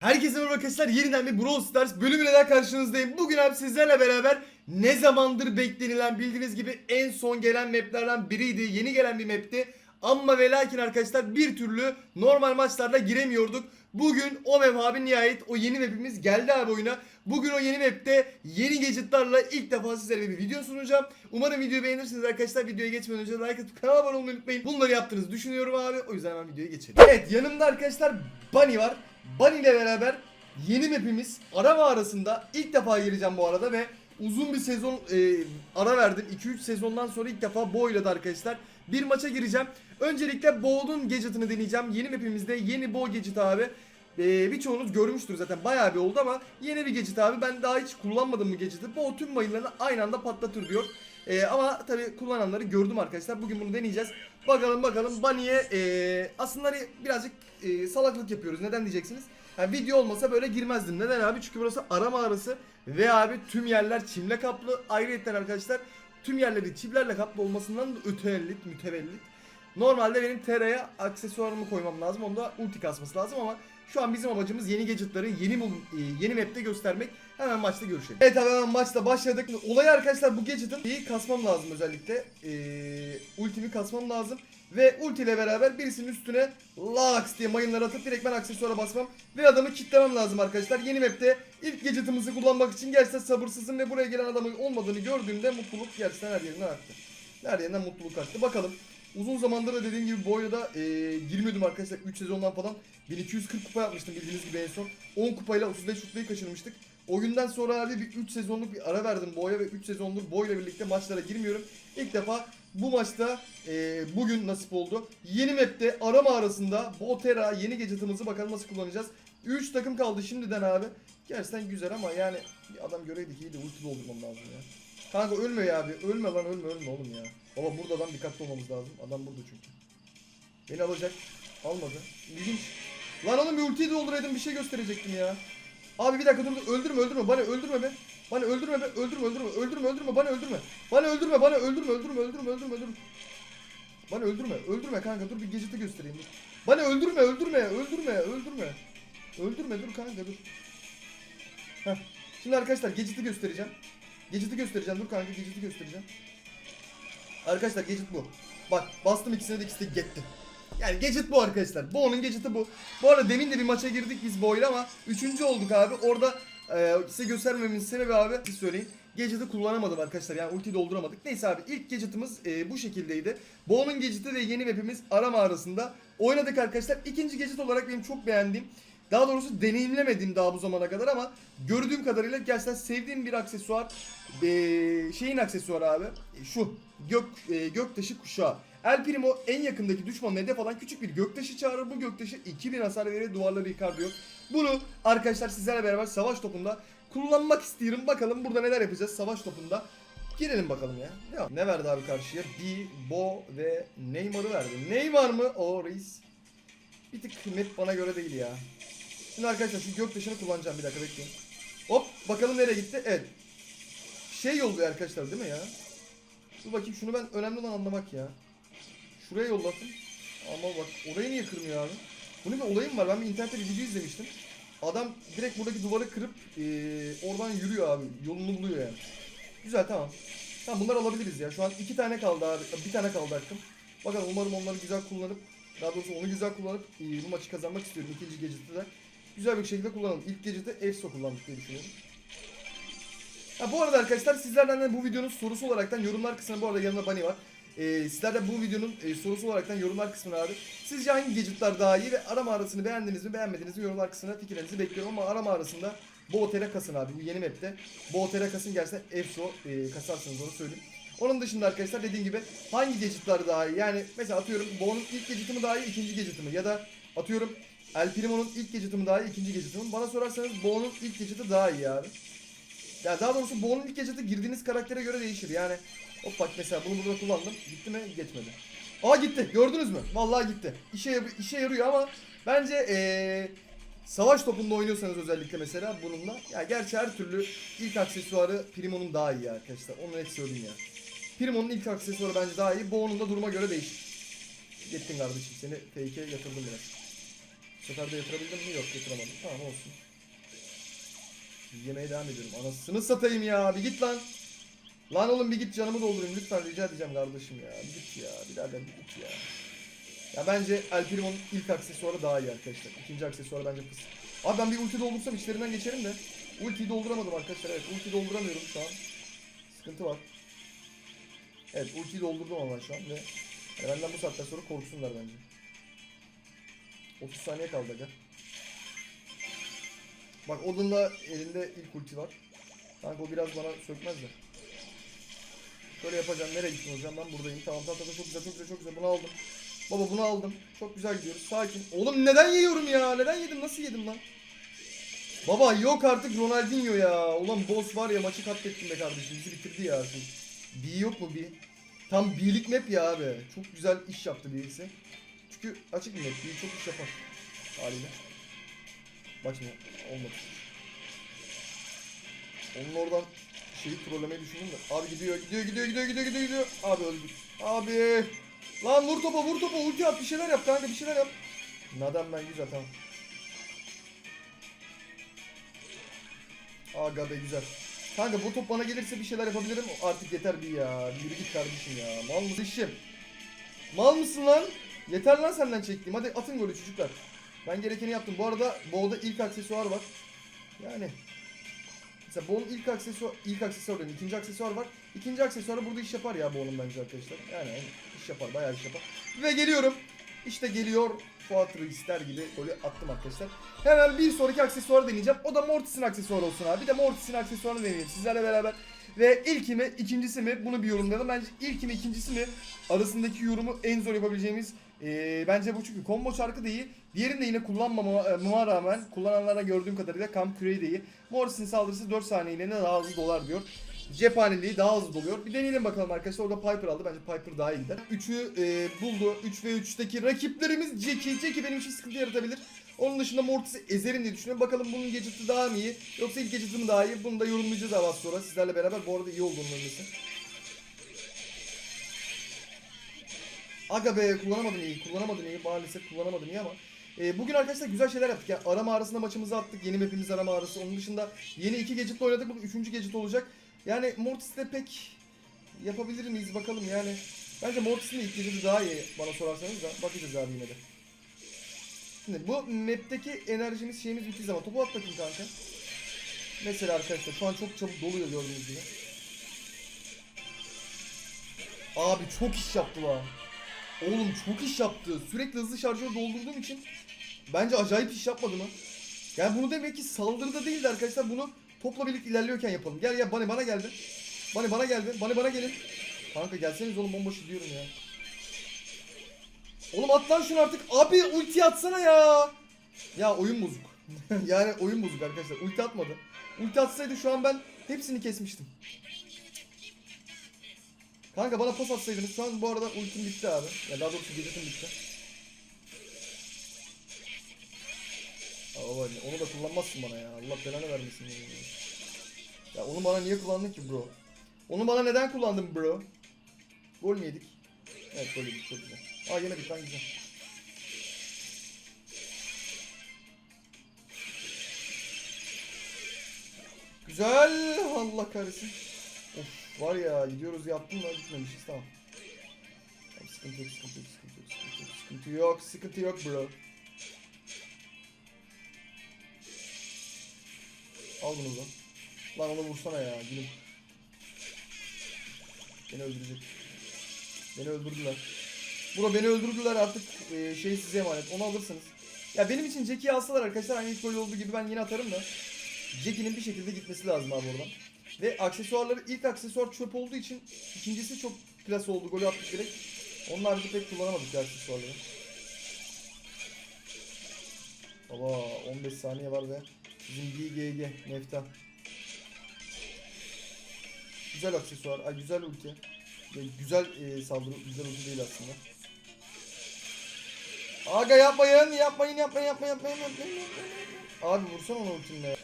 Herkese merhaba arkadaşlar yeniden bir Brawl Stars bölümüyle daha karşınızdayım. Bugün abi sizlerle beraber ne zamandır beklenilen bildiğiniz gibi en son gelen maplerden biriydi. Yeni gelen bir mapti. Ama ve lakin arkadaşlar bir türlü normal maçlarda giremiyorduk. Bugün o map abi nihayet o yeni mapimiz geldi abi oyuna. Bugün o yeni mapte yeni gadgetlarla ilk defa sizlere bir video sunacağım. Umarım videoyu beğenirsiniz arkadaşlar. Videoya geçmeden önce like atıp kanala abone olmayı unutmayın. Bunları yaptığınızı düşünüyorum abi. O yüzden hemen videoya geçelim. Evet yanımda arkadaşlar Bunny var. Bunny ile beraber yeni mapimiz ara mağarasında ilk defa gireceğim bu arada ve uzun bir sezon e, ara verdim. 2-3 sezondan sonra ilk defa bu oyladı arkadaşlar. Bir maça gireceğim. Öncelikle Bo'nun gadget'ını deneyeceğim. Yeni mapimizde yeni Bo gadget abi. Ee, birçoğunuz görmüştür zaten bayağı bir oldu ama yeni bir gadget abi. Ben daha hiç kullanmadım bu gadget'ı. Bo tüm mayınlarını aynı anda patlatır diyor. Ee, ama tabi kullananları gördüm arkadaşlar. Bugün bunu deneyeceğiz. Bakalım bakalım Bunny'e ee, aslında hani birazcık ee, salaklık yapıyoruz. Neden diyeceksiniz? Yani video olmasa böyle girmezdim. Neden abi? Çünkü burası ara mağarası ve abi tüm yerler çimle kaplı. Ayrıca arkadaşlar tüm yerleri çimlerle kaplı olmasından da ötevellit, mütevellit. Normalde benim Tera'ya aksesuarımı koymam lazım. Onda ulti kasması lazım ama şu an bizim amacımız yeni gadgetları yeni e, yeni map'te göstermek. Hemen maçta görüşelim. Evet abi hemen maçta başladık. Olay arkadaşlar bu gadget'ın iyi kasmam lazım özellikle. Ee, ultimi kasmam lazım. Ve ulti ile beraber birisinin üstüne laks diye mayınlar atıp direkt ben aksesuara basmam. Ve adamı kitlemem lazım arkadaşlar. Yeni map'te ilk gadget'ımızı kullanmak için gerçekten sabırsızım ve buraya gelen adamın olmadığını gördüğümde mutluluk gerçekten her yerinden aktı. Her yerinden mutluluk aktı. Bakalım. Uzun zamandır da dediğim gibi bu oyuna e, girmiyordum arkadaşlar 3 sezondan falan. 1240 kupa yapmıştım bildiğiniz gibi en son. 10 kupayla 35 rütbeyi kaçırmıştık. O günden sonra abi bir 3 sezonluk bir ara verdim boya ve 3 sezondur boyla birlikte maçlara girmiyorum. İlk defa bu maçta e, bugün nasip oldu. Yeni map'te arama arasında Botera yeni gadget'ımızı bakalım nasıl kullanacağız. 3 takım kaldı şimdiden abi. Gerçekten güzel ama yani adam göreydik iyi de ulti doldurmam lazım ya. Kanka ölme ya abi. Ölme lan ölme ölme oğlum ya. Baba burada lan dikkatli olmamız lazım. Adam burada çünkü. Beni alacak. Almadı. İlginç. Lan oğlum bir ultiyi dolduraydım bir şey gösterecektim ya. Abi bir dakika dur dur. Öldürme öldürme. Bana öldürme be. Bana öldürme be. Öldürme öldürme. Öldürme öldürme. Bana öldürme. Bana öldürme. Bana öldürme öldürme öldürme öldürme öldürme. Bana öldürme. Öldürme kanka. Dur bir geceti göstereyim. Bana öldürme öldürme öldürme öldürme. Öldürme dur kanka dur. Heh. Şimdi arkadaşlar geceti göstereceğim. Geceti göstereceğim. Dur kanka geceti göstereceğim. Arkadaşlar gadget bu. Bak bastım ikisine de ikisi de gitti. Yani gadget bu arkadaşlar. Bu onun gadgeti bu. Bu arada demin de bir maça girdik biz boyla ama üçüncü olduk abi. Orada e, size göstermemin sebebi abi siz söyleyin. Gadget'ı kullanamadım arkadaşlar yani ulti dolduramadık. Neyse abi ilk gadget'ımız e, bu şekildeydi. Bo'nun gadget'i de yeni map'imiz arama arasında oynadık arkadaşlar. İkinci gadget olarak benim çok beğendiğim daha doğrusu deneyimlemedim daha bu zamana kadar ama gördüğüm kadarıyla gerçekten sevdiğim bir aksesuar. Ee, şeyin aksesuarı abi. e, Şu gök e, göktaşı kuşağı. El Primo en yakındaki düşmanın hedef alan küçük bir göktaşı çağırır. Bu göktaşı 2000 hasar verir duvarları yıkar diyor. Bunu arkadaşlar sizlerle beraber savaş topunda kullanmak istiyorum. Bakalım burada neler yapacağız savaş topunda. Girelim bakalım ya. Ne, ne verdi abi karşıya? B, Bo ve Neymar'ı verdi. Neymar mı? O reis. Bir tık net bana göre değil ya. Şimdi arkadaşlar şu göktaşını kullanacağım bir dakika bekleyin. Hop bakalım nereye gitti. Evet. Şey yolluyor arkadaşlar değil mi ya? Dur bakayım şunu ben önemli olan anlamak ya. Şuraya yollattım. Ama bak orayı niye kırmıyor abi? Bunun bir olayım var. Ben bir internette bir video izlemiştim. Adam direkt buradaki duvarı kırıp eee, oradan yürüyor abi. Yolunu buluyor yani. Güzel tamam. Tamam bunları alabiliriz ya. Şu an iki tane kaldı abi. Bir tane kaldı hakkım. Bakalım umarım onları güzel kullanıp daha doğrusu onu güzel kullanıp eee, bu maçı kazanmak istiyorum ikinci gecede de. Güzel bir şekilde kullanalım. İlk gecede EFSO kullandık diye düşünüyorum. Ha, bu arada arkadaşlar sizlerden de bu videonun sorusu olaraktan yorumlar kısmına bu arada yanında Bunny var. Ee, sizler de bu videonun e, sorusu olaraktan yorumlar kısmına abi. Sizce hangi gadgetlar daha iyi ve arama arasını beğendiniz mi beğenmediniz mi yorumlar kısmına fikirlerinizi bekliyorum ama arama arasında Bootera kasın abi bu yeni map'te. Bootera kasın gerçekten EFSO e, kasarsınız onu söyleyeyim. Onun dışında arkadaşlar dediğim gibi hangi gadgetlar daha iyi? Yani mesela atıyorum Bo'nun ilk gadget'ı mı daha iyi, ikinci gadget'ı mı? Ya da atıyorum El Primo'nun ilk gadget'ı mı daha iyi, ikinci gadget'ı mı? Bana sorarsanız Bo'nun ilk gadget'ı daha iyi abi. Ya daha doğrusu Bo'nun ilk gadget'ı girdiğiniz karaktere göre değişir. Yani hop bak mesela bunu burada kullandım. Gitti mi? Geçmedi. Aa gitti. Gördünüz mü? Vallahi gitti. İşe işe yarıyor ama bence eee savaş topunda oynuyorsanız özellikle mesela bununla ya gerçi her türlü ilk aksesuarı Primo'nun daha iyi arkadaşlar. Onu net söyleyeyim ya. Primo'nun ilk aksesuarı bence daha iyi. Bo'nun da duruma göre değişir. Gittin kardeşim seni fake'e yatırdım biraz. Sefer de yatırabildim mi? Yok yatıramadım. Tamam olsun. Yemeye devam ediyorum. Anasını satayım ya. Bir git lan. Lan oğlum bir git canımı doldurayım lütfen rica edeceğim kardeşim ya. Bir git ya. Birader bir git ya. Ya bence El Primo'nun ilk aksesuarı daha iyi arkadaşlar. İkinci aksesuarı bence fıs. Abi ben bir ulti doldursam içlerinden geçerim de. Ultiyi dolduramadım arkadaşlar. Evet ulti dolduramıyorum şu an. Sıkıntı var. Evet ultiyi doldurdum ama şu an ve yani benden bu saatten sonra korksunlar bence. 30 saniye kaldı aga. Bak Odin'la elinde ilk ulti var. Kanka o biraz bana sökmez de. Şöyle yapacağım. Nereye gittin hocam? Ben buradayım. Tamam tamam tamam. Çok güzel çok güzel çok güzel. Bunu aldım. Baba bunu aldım. Çok güzel gidiyoruz. Sakin. Oğlum neden yiyorum ya? Neden yedim? Nasıl yedim lan? Baba yok artık Ronaldinho ya. Ulan boss var ya maçı katlettim be kardeşim. Bizi bitirdi ya. B yok mu B? Tam B'lik map ya abi. Çok güzel iş yaptı birisi. Çünkü açık bir map. B çok iş yapar. Haliyle. Bak şimdi olmadı. Onun oradan şeyi trollemeyi düşündüm de. Abi gidiyor gidiyor gidiyor gidiyor gidiyor gidiyor gidiyor. Abi öldük. Abi. Lan vur topa vur topa ulti at bir şeyler yap kanka bir şeyler yap. Neden ben güzel tamam. Aga be güzel. Kanka bu top bana gelirse bir şeyler yapabilirim. Artık yeter bir ya. Yürü git kardeşim ya. Mal mısın işim? Mal mısın lan? Yeter lan senden çektiğim. Hadi atın golü çocuklar. Ben gerekeni yaptım. Bu arada Bo'da ilk aksesuar var. Yani Mesela Bo'nun ilk aksesuar, ilk aksesuar değil, ikinci aksesuar var. İkinci aksesuarı burada iş yapar ya Bo'nun bence arkadaşlar. Yani iş yapar, bayağı iş yapar. Ve geliyorum. İşte geliyor Fuat ister gibi golü attım arkadaşlar. Hemen bir sonraki aksesuarı deneyeceğim. O da Mortis'in aksesuarı olsun abi. Bir de Mortis'in aksesuarını deneyeyim sizlerle beraber. Ve ilki mi, ikincisi mi? Bunu bir yorumlayalım. Bence ilki mi, ikincisi mi? Arasındaki yorumu en zor yapabileceğimiz ee, bence bu çünkü combo şarkı da iyi. De yine kullanmamama rağmen kullananlara gördüğüm kadarıyla Camp Curry de iyi. Morris'in saldırısı 4 saniyeliğine daha hızlı dolar diyor. Cephaneliği daha hızlı doluyor. Bir deneyelim bakalım arkadaşlar. Orada Piper aldı. Bence Piper daha iyi gider. 3'ü e, buldu. 3 ve 3'teki rakiplerimiz Jackie. Jackie benim için sıkıntı yaratabilir. Onun dışında Mortis'i ezerim diye düşünüyorum. Bakalım bunun gadget'ı daha mı iyi? Yoksa ilk gadget'ı mı daha iyi? Bunu da yorumlayacağız az sonra sizlerle beraber. Bu arada iyi olduğunu önlesin. Aga be kullanamadım iyi. Kullanamadım iyi. Maalesef kullanamadım iyi ama. E, bugün arkadaşlar güzel şeyler yaptık. Yani ara mağarasında maçımızı attık. Yeni mapimiz ara mağarası. Onun dışında yeni iki gadget'la oynadık. Bu üçüncü gadget olacak. Yani Mortis'te pek yapabilir miyiz bakalım yani. Bence Mortis'in ilk gadget'ı daha iyi bana sorarsanız da. Bakacağız abi yine de. Şimdi bu map'teki enerjimiz şeyimiz bittiği zaman topu at bakayım kanka. Mesela arkadaşlar şu an çok çabuk doluyor gördüğünüz gibi. Abi çok iş yaptı lan. Oğlum çok iş yaptı. Sürekli hızlı şarjör doldurduğum için bence acayip iş yapmadı mı? Yani bunu demek ki saldırıda değildi arkadaşlar. Bunu topla birlikte ilerliyorken yapalım. Gel gel Bani bana geldi. Bani bana geldi. Bani bana gelin. Kanka gelseniz oğlum bomboş gidiyorum ya. Oğlum at lan şunu artık. Abi ulti atsana ya. Ya oyun bozuk. yani oyun bozuk arkadaşlar. Ulti atmadı. Ulti atsaydı şu an ben hepsini kesmiştim. Kanka bana pas atsaydınız şu an bu arada ultim bitti abi. Ya daha doğrusu gadgetim bitti. Aa, onu da kullanmazsın bana ya. Allah belanı vermesin. Ya. ya onu bana niye kullandın ki bro? Onu bana neden kullandın bro? Gol mü yedik? Evet gol yedik çok güzel. Aa yemedik lan güzel. Güzel. Allah kahretsin. Of var ya gidiyoruz yaptım da gitmemişiz tamam. Tamam, sıkıntı yok sıkıntı yok sıkıntı yok sıkıntı yok sıkıntı yok bro. Al bunu da. Lan onu vursana ya gülüm. Beni öldürecek. Beni öldürdüler. Bro beni öldürdüler artık e, şey size emanet onu alırsınız. Ya benim için Jackie'yi alsalar arkadaşlar aynı ilk olduğu gibi ben yine atarım da. Jackie'nin bir şekilde gitmesi lazım abi oradan. Ve aksesuarları ilk aksesuar çöp olduğu için ikincisi çok klas oldu. Golü attık direkt. Onun harici pek kullanamadık aksesuarları. Baba 15 saniye var ve bizim GGG Mefta. Güzel aksesuar. Ay güzel ulti. Ya, güzel e, saldırı. Güzel ulti değil aslında. Aga yapmayın, yapmayın, yapmayın, yapmayın, yapmayın, yapmayın. Abi vursana onu ultimle.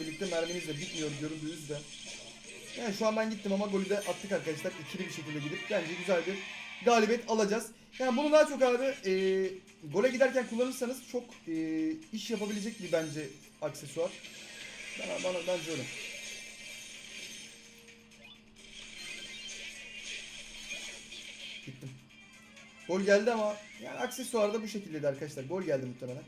birlikte merminiz de bitmiyor göründüğü üzere. Yani şu an ben gittim ama golü de attık arkadaşlar. İkili bir şekilde gidip bence güzel bir galibiyet alacağız. Yani bunu daha çok abi e, gole giderken kullanırsanız çok e, iş yapabilecek bir bence aksesuar. Bana, bana bence öyle. Gol geldi ama yani aksesuar da bu şekildeydi arkadaşlar. Gol geldi muhtemelen.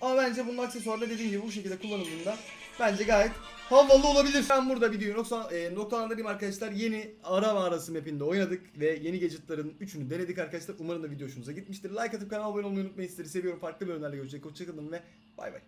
Ama bence bunun aksesuarda dediğim gibi bu şekilde kullanıldığında bence gayet havalı olabilir. Ben burada videoyu nokta, e, noktalandırayım arkadaşlar. Yeni ara mağarası mapinde oynadık ve yeni gadgetların üçünü denedik arkadaşlar. Umarım da video hoşunuza gitmiştir. Like atıp kanala abone olmayı unutmayın. Sizleri seviyorum. Farklı bölümlerle görüşecek. Hoşçakalın ve bay bay.